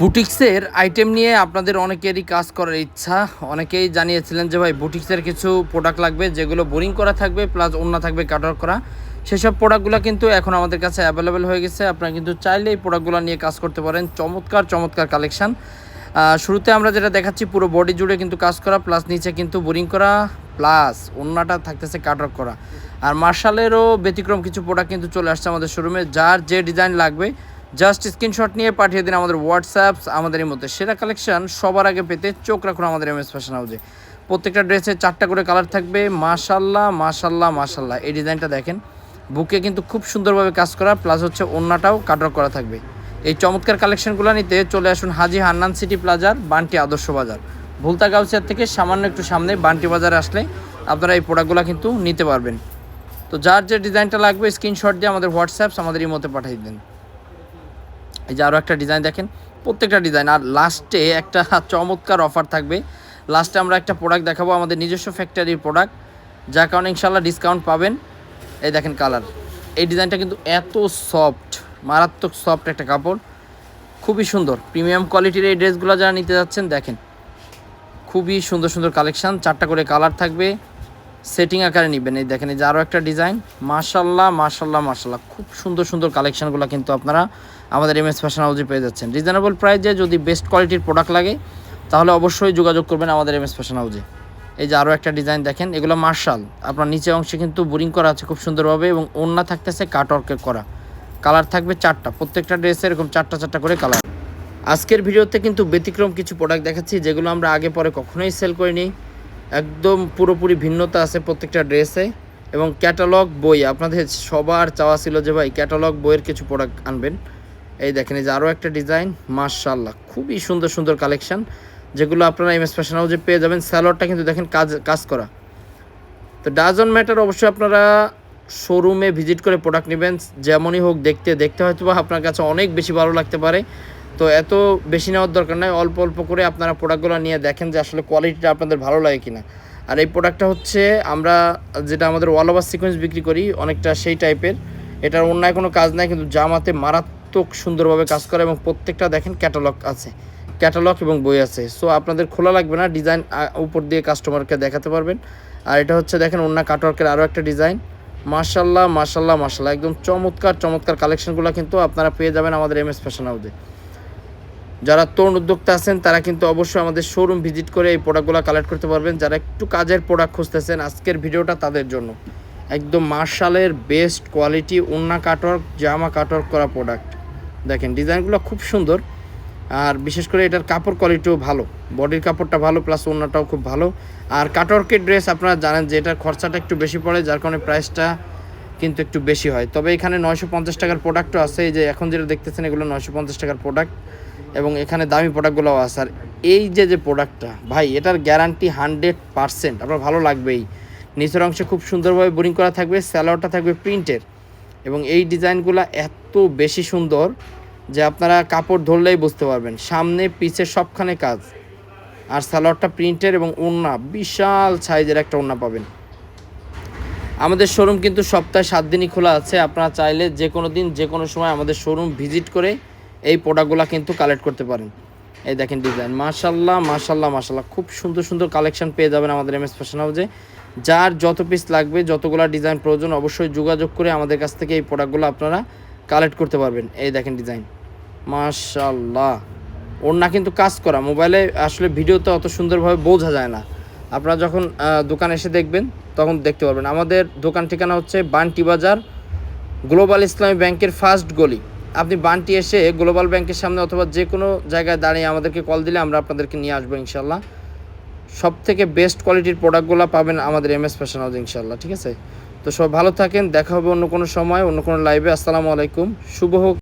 বুটিক্সের আইটেম নিয়ে আপনাদের অনেকেরই কাজ করার ইচ্ছা। অনেকেই জানিয়েছিলেন যে, ভাই, বুটিক্সের কিছু প্রোডাক্ট লাগবে, যেগুলো বোরিং করা থাকবে প্লাস অন্য থাকবে কাটার করা। সেসব প্রোডাক্টগুলো কিন্তু এখন আমাদের কাছে অ্যাভেলেবেল হয়ে গেছে। আপনারা কিন্তু চাইলে এই প্রোডাক্টগুলো নিয়ে কাজ করতে পারেন। চমৎকার চমৎকার কালেকশন শুরুতে আমরা যেটা দেখাচ্ছি, পুরো বডি জুড়ে কিন্তু কাজ করা প্লাস নিচে কিন্তু বোরিং করা প্লাস অন্যটা থাকতেছে কাটার করা। আর মার্শালেরও ব্যতিক্রম কিছু প্রোডাক্ট কিন্তু চলে আসছে আমাদের শোরুমে যার যে ডিজাইন লাগবে জাস্ট স্ক্রিনশট নিয়ে পাঠিয়ে দিন আমাদের হোয়াটসঅ্যাপ আমাদের এই মধ্যে। সেরা কালেকশন সবার আগে পেতে চোখ রাখুন আমাদের এম এস ফ্যাশন হাউসে প্রত্যেকটা ড্রেসে চারটা করে কালার থাকবে মাশাল্লাহ মাশাল্লাহ মাশাল্লাহ এই ডিজাইনটা দেখেন, বুকে কিন্তু খুব সুন্দরভাবে কাজ করা প্লাস হচ্ছে ওন্নাটাও কাটার করা থাকবে। এই চমৎকার কালেকশনগুলো নিতে চলে আসুন হাজি হান্নান সিটি প্লাজার, বান্টি আদর্শ বাজার। ভুলতা গাউসিয়ার থেকে সামান্য একটু সামনে বান্টি বাজারে আসলে আপনারা এই প্রোডাক্টগুলো কিন্তু নিতে পারবেন। তো যার যে ডিজাইনটা লাগবে, স্ক্রিনশট দিয়ে আমাদের হোয়াটসঅ্যাপস আমাদের এই মধ্যে পাঠিয়ে দিন। এই যে আরও একটা ডিজাইন দেখেন। প্রত্যেকটা ডিজাইন আর লাস্টে একটা চমৎকার অফার থাকবে। লাস্টে আমরা একটা প্রোডাক্ট দেখাবো, আমাদের নিজস্ব ফ্যাক্টরির প্রোডাক্ট যার কারণে ইনশাল্লাহ ডিসকাউন্ট পাবেন। এই দেখেন কালার এই ডিজাইনটা কিন্তু এত সফট মারাত্মক সফট একটা কাপড়। খুবই সুন্দর। প্রিমিয়াম কোয়ালিটির এই ড্রেসগুলো যারা নিতে যাচ্ছেন, দেখেন। খুবই সুন্দর সুন্দর কালেকশান চারটা করে কালার থাকবে। সেটিং আকারে নেবেন। এই দেখেন, এই যে আরও একটা ডিজাইন মাশাল্লাহ মাশাল্লাহ মাশাল্লাহ খুব সুন্দর সুন্দর কালেকশানগুলো কিন্তু আপনারা আমাদের এম এস ফ্যাশন হাউসে পেয়ে যাচ্ছেন। রিজনেবল প্রাইসে যদি বেস্ট কোয়ালিটির প্রোডাক্ট লাগে, তাহলে অবশ্যই যোগাযোগ করবেন আমাদের এম এস ফ্যাশন হাউসে এই যে আরও একটা ডিজাইন দেখেন, এগুলো মার্শাল। আপনার নিচে অংশে কিন্তু বোরিং করা আছে খুব সুন্দরভাবে এবং ওড়না থাকতেছে কাটওয়ার্কের করা। কালার থাকবে চারটা, প্রত্যেকটা ড্রেসে এরকম চারটা চারটা করে কালার আজকের ভিডিওতে কিন্তু ব্যতিক্রম কিছু প্রোডাক্ট দেখাচ্ছি, যেগুলো আমরা আগে পরে কখনোই সেল করিনি। একদম পুরোপুরি ভিন্নতা আছে প্রত্যেকটা ড্রেসে এবং ক্যাটালগ বই, আপনাদের সবার চাওয়া ছিল যে ভাই ক্যাটালগ বইয়ের কিছু প্রোডাক্ট আনবেন। এই দেখেন, এই যে আরও একটা ডিজাইন মার্শাল্লাহ খুবই সুন্দর সুন্দর কালেকশান, যেগুলো আপনারা এম এস ফ্যাশন হাউসে পেয়ে যাবেন। স্যালোয়ারটা কিন্তু দেখেন, কাজ কাজ করা। তো ডাজন ম্যাটার অবশ্যই আপনারা শোরুমে ভিজিট করে প্রোডাক্ট নেবেন, যেমনই হোক, দেখতে দেখতে হয়তো বা আপনার কাছে অনেক বেশি ভালো লাগতে পারে। তো এত বেশি নেওয়ার দরকার নয় অল্প অল্প করে আপনারা প্রোডাক্টগুলো নিয়ে দেখেন যে আসলে কোয়ালিটিটা আপনাদের ভালো লাগে কিনা। আর এই প্রোডাক্টটা হচ্ছে, আমরা যেটা আমাদের ওয়াল ওভার সিকোয়েন্স বিক্রি করি, অনেকটা সেই টাইপের এটার অন্যায় কোনো কাজ নাই, কিন্তু জামাতে মারাত্মক সুন্দরভাবে কাজ করে এবং প্রত্যেকটা দেখেন ক্যাটালগ আছে। ক্যাটালগ এবং বই আছে। সো আপনাদের খোলা লাগবে না ডিজাইন উপর দিয়ে কাস্টমারকে দেখাতে পারবেন। আর এটা হচ্ছে দেখেন অন্য কাটওয়ার্কের আরও একটা ডিজাইন মার্শাল্লাহ মার্শাল্লাহ মার্শাল্লাহ একদম চমৎকার চমৎকার কালেকশনগুলো কিন্তু আপনারা পেয়ে যাবেন আমাদের এম এস ফ্যাশন হাউসে যারা তরুণ উদ্যোক্তা আছেন, তারা কিন্তু অবশ্যই আমাদের শোরুম ভিজিট করে এই প্রোডাক্টগুলো কালেক্ট করতে পারবেন। যারা একটু কাজের প্রোডাক্ট খুঁজতেছেন, আজকের ভিডিওটা তাদের জন্য। একদম মার্শালের বেস্ট কোয়ালিটি ওন্না কাটওয়ার্ক জামা কাটওয়ার্ক করা প্রোডাক্ট দেখেন, ডিজাইনগুলো খুব সুন্দর। আর বিশেষ করে এটার কাপড় কোয়ালিটিও ভালো। বডির কাপড়টা ভালো প্লাস ওন্নাটাও খুব ভালো। আর কাটওয়ার্কের ড্রেস আপনারা জানেন যে এটার খরচাটা একটু বেশি পড়ে, যার কারণে প্রাইসটা কিন্তু একটু বেশি হয়। তবে এখানে নয়শো পঞ্চাশ টাকার প্রোডাক্টও আছে। এই যে এখন যেটা দেখতেছেন, এগুলো নয়শো পঞ্চাশ টাকার প্রোডাক্ট এবং এখানে দামি প্রোডাক্টগুলোও আছে। আর এই যে যে প্রোডাক্টটা ভাই, এটার গ্যারান্টি হান্ড্রেড পারসেন্ট আপনার ভালো লাগবেই নিচের অংশে খুব সুন্দরভাবে বোরিং করা থাকবে স্যালোয়ারটা থাকবে প্রিন্টের এবং এই ডিজাইনগুলো এত বেশি সুন্দর যে আপনারা কাপড় ধরলেই বুঝতে পারবেন। সামনে, পিছে সবখানে কাজ। আর সালোয়ারটা প্রিন্টের এবং ওড়না, বিশাল সাইজের একটা ওড়না পাবেন। আমাদের শোরুম কিন্তু সপ্তাহে সাত দিনই খোলা আছে। আপনারা চাইলে যে কোনো দিন, যে কোনো সময় আমাদের শোরুম ভিজিট করে এই প্রোডাক্টগুলো কিন্তু কালেক্ট করতে পারেন। এই দেখেন ডিজাইন। মাশাল্লাহ মাশাল্লাহ মাশাল্লাহ। খুব সুন্দর সুন্দর কালেকশন পেয়ে যাবেন আমাদের এম এস ফ্যাশন হাউসে। যার যত পিস লাগবে, যতগুলো ডিজাইন প্রয়োজন, অবশ্যই যোগাযোগ করে আমাদের কাছ থেকে এই প্রোডাক্টগুলো আপনারা কালেক্ট করতে পারবেন। এই দেখেন ডিজাইন। মাশাল্লাহ ওড়না কিন্তু কাজ করা। মোবাইলে আসলে ভিডিওতে অত সুন্দরভাবে বোঝা যায় না। আপনারা যখন দোকান এসে দেখবেন, তখন দেখতে পারবেন। আমাদের দোকান ঠিকানা হচ্ছে বান্টি বাজার, গ্লোবাল ইসলামী ব্যাংকের ফার্স্ট গলি। আপনি বান্টি এসে গ্লোবাল ব্যাংকের সামনে অথবা যে কোনো জায়গায় দাঁড়িয়ে আমাদেরকে কল দিলে আমরা আপনাদেরকে নিয়ে আসব ইনশাল্লাহ সব থেকে বেস্ট কোয়ালিটির প্রোডাক্টগুলো পাবেন আমাদের এম এস ফ্যাশন হাউস ইনশাল্লাহ ঠিক আছে? তো সব ভালো থাকেন, দেখা হবে অন্য কোনো সময়, অন্য কোনো লাইভে আসসালামু আলাইকুম, শুভ হোক।